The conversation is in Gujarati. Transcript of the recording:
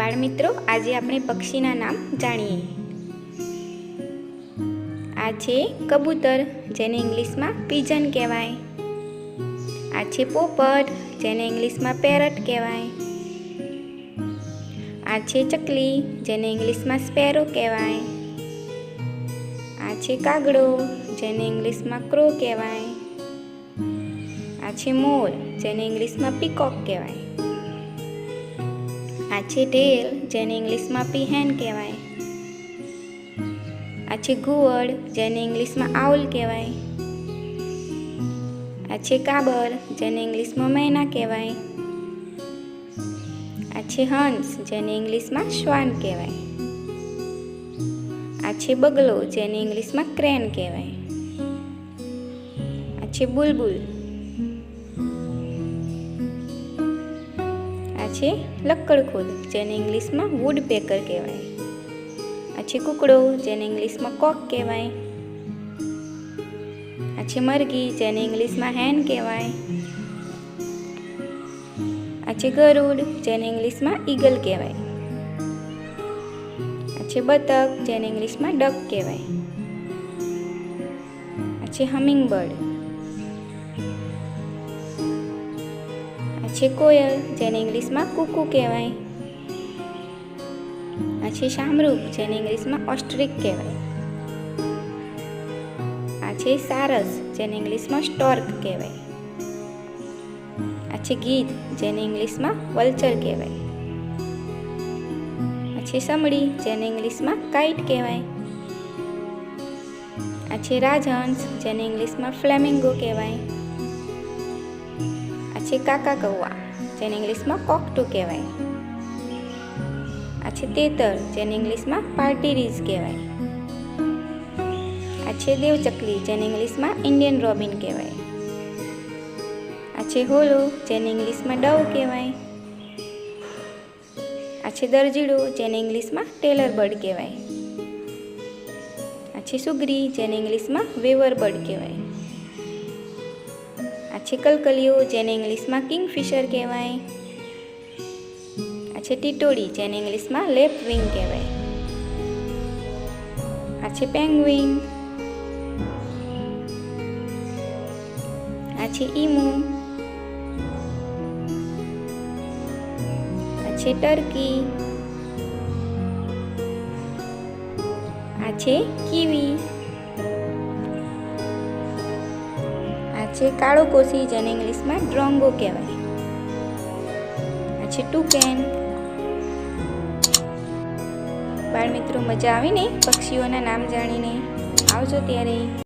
બાળમિત્રો આજે આપણે પક્ષીના નામ જાણીએ. આ છે કબૂતર, જેને ઇંગ્લિશમાં પીજન કહેવાય. આ છે પોપટ, જેને ઇંગ્લિશમાં પેરટ કહેવાય. આ છે ચકલી, જેને ઇંગ્લિશમાં સ્પેરો કહેવાય. આ છે કાગડો, જેને ઇંગ્લિશમાં ક્રો કહેવાય. આ છે મોર, જેને ઇંગ્લિશમાં પીકોક કહેવાય. આ છે ઢેલ જેને ઇંગ્લિશમાં પીહેન કહેવાય. આછી ઘુવડ જેને ઇંગ્લિશમાં આઉલ કહેવાય. આછી કાબર જેને ઇંગ્લિશમાં મૈના કહેવાય. આછી હંસ જેને ઇંગ્લિશમાં શ્વાન કહેવાય. આછી બગલો જેને ઇંગ્લિશમાં ક્રેન કહેવાય. આછી બુલબુલ છે લક્કડખોદ જેને ઇંગ્લિશમાં વુડ પેકર કહેવાય. આ છે કુકડો, જેને ઇંગ્લિશમાં કોક કહેવાય. આ છે મરઘી, જેને ઇંગ્લિશમાં હેન કહેવાય. આ છે ગરુડ, જેને ઇંગ્લિશમાં ઈગલ કહેવાય. આ છે બતક, જેને ઇંગ્લિશમાં ડક કહેવાય. આ છે હમિંગ બર્ડ છે કોયલ, જેને ઇંગ્લિશમાં કુકુ કહેવાય. આ છે શામરૂપ, જેને ઇંગ્લિશમાં ઓસ્ટ્રિક કહેવાય. આ છે સારસ, જેને ઇંગ્લિશમાં સ્ટોર્ક કહેવાય. આ છે ગીધ, જેને ઇંગ્લિશમાં વલ્ચર કહેવાય. આ છે સમડી, જેને ઇંગ્લિશમાં કાઇટ કહેવાય. આ છે રાજહંસ, જેને ઇંગ્લિશમાં ફ્લેમિંગો કહેવાય. છે કાકા કૌવા જેને ઇંગ્લિશમાં કોકટુ કહેવાય. આ છે તેતર, જેને ઇંગ્લિશમાં પાર્ટીરીઝ કહેવાય. આ છે દેવચકલી, જેને ઇંગ્લિશમાં ઇન્ડિયન રોબિન કહેવાય. આ છે હોલો, જેને ઇંગ્લિશમાં ડવ કહેવાય. આ છે દરજીડો, જેને ઇંગ્લિશમાં ટેલર બર્ડ કહેવાય. આ છે સુગરી, જેને ઇંગ્લિશમાં વેવર બર્ડ કહેવાય. આ જેને ઇંગ્લિશમાં કિંગફિશર કહેવાય. આ છે ટીટોડી જેને ઇંગ્લિશમાં લેપ વિંગ કહેવાય. આ છે પેંગ્વિન. આ છે ઈમુ. આ છે ટર્કી. આ છે કીવી. છે કાળો કોસી જેને ઇંગ્લિશમાં ડ્રોંગો કહેવાય. આ છે ટુકેન. બાળમિત્રો મજા આવીને પક્ષીઓના નામ જાણીને. આવજો ત્યારે.